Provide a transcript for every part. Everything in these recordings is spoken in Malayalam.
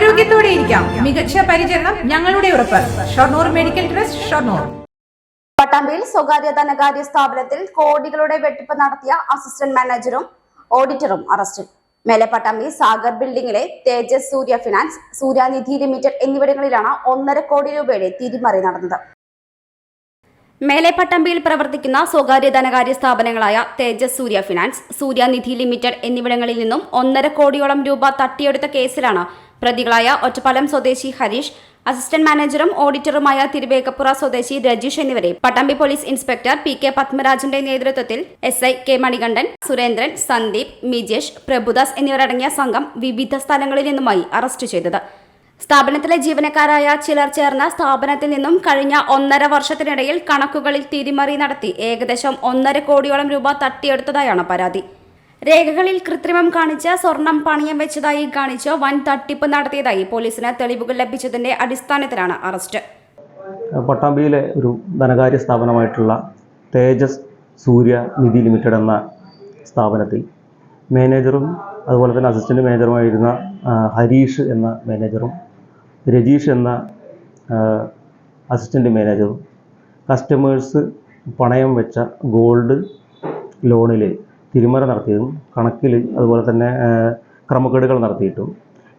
ആരോഗ്യത്തോടെ ഇരിക്കാം. മികച്ച പരിചരണം ഞങ്ങളുടെ ഉറപ്പ്. Shoranur medical trust Shoranur. പട്ടാമ്പിയിൽ സ്വകാര്യ ധനകാര്യ സ്ഥാപനത്തിൽ കോടികളുടെ വെട്ടിപ്പ് നടത്തിയ അസിസ്റ്റന്റ് മാനേജറും ഓഡിറ്ററും അറസ്റ്റിൽ. മേലെ പട്ടാമ്പി സാഗർ ബിൽഡിംഗിലെ തേജസ് സൂര്യ ഫിനാൻസ് സൂര്യാനിധി ലിമിറ്റഡ് എന്നിവിടങ്ങളിലാണ് ഒന്നര കോടി രൂപയുടെ തിരിമറി നടന്നത്. മേലെ പട്ടമ്പിയിൽ പ്രവർത്തിക്കുന്ന സ്വകാര്യ ധനകാര്യ സ്ഥാപനങ്ങളായ തേജസ് സൂര്യ ഫിനാൻസ് സൂര്യാനിധി ലിമിറ്റഡ് എന്നിവിടങ്ങളിൽ നിന്നും ഒന്നര കോടിയോളം രൂപ തട്ടിയെടുത്ത കേസിലാണ് പ്രതികളായ ഒറ്റപ്പാലം സ്വദേശി ഹരീഷ് അസിസ്റ്റന്റ് മാനേജറും ഓഡിറ്ററുമായ തിരുവേക്കപ്പുറ സ്വദേശി രജീഷ് എന്നിവരെ Pattambi police inspector P K പത്മരാജന്റെ നേതൃത്വത്തിൽ S I K Manikandan Surendran Sandeep Mijesh Prabhudas എന്നിവരടങ്ങിയ സംഘം വിവിധ സ്ഥലങ്ങളിൽ നിന്നുമായി അറസ്റ്റ് ചെയ്തത്. സ്ഥാപനത്തിലെ ജീവനക്കാരായ ചിലർ ചേർന്ന സ്ഥാപനത്തിൽ നിന്നും കഴിഞ്ഞ ഒന്നര വർഷത്തിനിടയിൽ കണക്കുകളിൽ തിരിമറി നടത്തി ഏകദേശം ഒന്നര കോടിയോളം രൂപ തട്ടിയെടുത്തതായാണ് പരാതി. രേഖകളിൽ കൃത്രിമം കാണിച്ച് സ്വർണം പണയം വെച്ചതായി കാണിച്ച് വൻ തട്ടിപ്പ് നടത്തിയതായി പോലീസിന് തെളിവുകൾ ലഭിച്ചതിന്റെ അടിസ്ഥാനത്തിലാണ് അറസ്റ്റ്. പട്ടാമ്പിയിലെ ഒരു ധനകാര്യ സ്ഥാപനമായിട്ടുള്ള തേജസ് സൂര്യ നിധി ലിമിറ്റഡ് എന്ന സ്ഥാപനത്തിൽ മാനേജറും അതുപോലെ തന്നെ അസിസ്റ്റന്റ് മാനേജറുമായിരുന്ന ഹരീഷ് എന്ന മാനേജറും രജീഷ് എന്ന അസിസ്റ്റന്റ് മാനേജറും കസ്റ്റമേഴ്സ് പണയം വെച്ച ഗോൾഡ് ലോണിൽ തിരിമറി നടത്തിയതും കണക്കിൽ അതുപോലെ തന്നെ ക്രമക്കേടുകൾ നടത്തിയിട്ടും.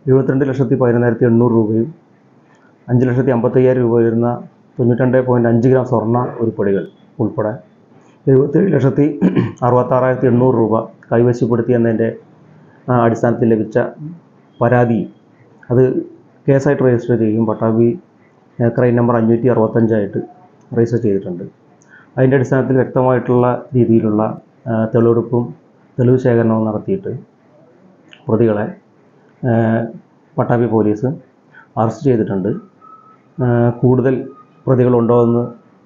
എഴുപത്തിരണ്ട് ലക്ഷത്തി പതിനൊന്നായിരത്തി എണ്ണൂറ് രൂപയും അഞ്ച് ലക്ഷത്തി അമ്പത്തയ്യായിരം രൂപ വരുന്ന തൊണ്ണൂറ്റിരണ്ട് പോയിന്റ് അഞ്ച് ഗ്രാം സ്വർണ ഉരുപ്പടികൾ ഉൾപ്പെടെ എഴുപത്തേഴ് ലക്ഷത്തി അറുപത്താറായിരത്തി എണ്ണൂറ് രൂപ കൈവശപ്പെടുത്തി എന്നതിന്റെ അടിസ്ഥാനത്തിൽ ലഭിച്ച പരാതി. അത് കേസായിട്ട് രജിസ്റ്റർ ചെയ്യും പട്ടാമ്പി ക്രൈം നമ്പർ അഞ്ഞൂറ്റി അറുപത്തഞ്ചായിട്ട് രജിസ്റ്റർ ചെയ്തിട്ടുണ്ട്. അതിന്റെ അടിസ്ഥാനത്തിൽ വ്യക്തമായിട്ടുള്ള രീതിയിലുള്ള തെളിവെടുപ്പും തെളിവ് ശേഖരണവും നടത്തിയിട്ട് പ്രതികളെ പട്ടാമ്പി പോലീസ് അറസ്റ്റ് ചെയ്തിട്ടുണ്ട്. കൂടുതൽ പ്രതികളുണ്ടോ എന്ന്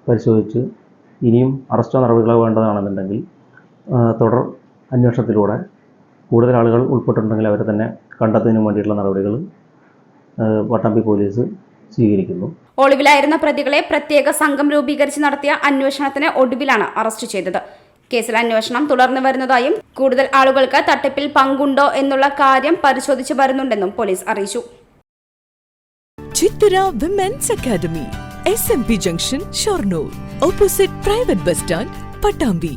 പരിശോധിച്ച് ഇനിയും അറസ്റ്റോ നടപടികളോ വേണ്ടതാണെന്നുണ്ടെങ്കിൽ തുടർ അന്വേഷണത്തിലൂടെ കൂടുതൽ ആളുകൾ ഉൾപ്പെട്ടിട്ടുണ്ടെങ്കിൽ അവരെ തന്നെ കണ്ടെത്തുന്നതിന് വേണ്ടിയിട്ടുള്ള നടപടികൾ പട്ടാമ്പി പോലീസ് സ്വീകരിക്കുന്നു. ഒളിവിലായിരുന്ന പ്രതികളെ പ്രത്യേക സംഘം രൂപീകരിച്ച് നടത്തിയ അന്വേഷണത്തിന് ഒടുവിലാണ് അറസ്റ്റ് ചെയ്തത്. കേസിൽ അന്വേഷണം തുടർന്നു വരുന്നതായും കൂടുതൽ ആളുകൾക്ക് തട്ടിപ്പിൽ പങ്കുണ്ടോ എന്നുള്ള കാര്യം പരിശോധിച്ചു വരുന്നുണ്ടെന്നും പോലീസ് അറിയിച്ചു. Chithara women's academy S M P junction Shoranur opposite private bus stand Pattambi